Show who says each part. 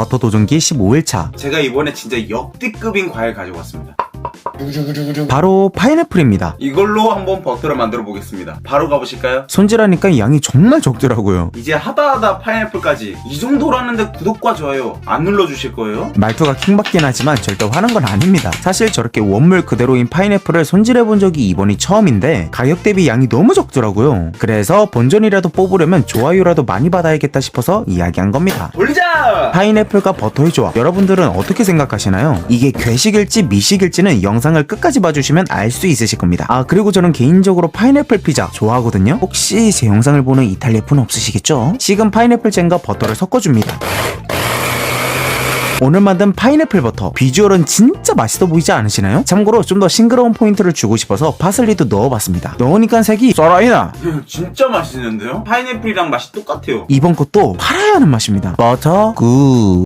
Speaker 1: 버터 도전기 15일차
Speaker 2: 제가 이번에 진짜 역대급인 과일 가지고 왔습니다.
Speaker 1: 바로 파인애플입니다
Speaker 2: 이걸로 한번 버터를 만들어 보겠습니다. 바로 가보실까요?
Speaker 1: 손질하니까 양이 정말 적더라고요
Speaker 2: 이제 하다하다 파인애플까지 이 정도로 하는데 구독과 좋아요 안 눌러주실 거예요?
Speaker 1: 말투가 킹받긴 하지만 절대 화난 건 아닙니다 사실 저렇게 원물 그대로인 파인애플을 손질해 본 적이 이번이 처음인데 가격 대비 양이 너무 적더라고요 그래서 본전이라도 뽑으려면 좋아요라도 많이 받아야겠다 싶어서 이야기한 겁니다
Speaker 2: 돌리자!
Speaker 1: 파인애플과 버터의 조합 여러분들은 어떻게 생각하시나요? 이게 괴식일지 미식일지는 영상을 끝까지 봐주시면 알 수 있으실 겁니다 아 그리고 저는 개인적으로 파인애플 피자 좋아하거든요 혹시 제 영상을 보는 이탈리아 분 없으시겠죠? 식은 파인애플 잼과 버터를 섞어줍니다 오늘 만든 파인애플 버터 비주얼은 진짜 맛있어 보이지 않으시나요? 참고로 좀 더 싱그러운 포인트를 주고 싶어서 파슬리도 넣어봤습니다 넣으니까 색이 써라이나
Speaker 2: 진짜 맛있는데요? 파인애플이랑 맛이 똑같아요.
Speaker 1: 이번 것도 팔아야 하는 맛입니다 버터 굿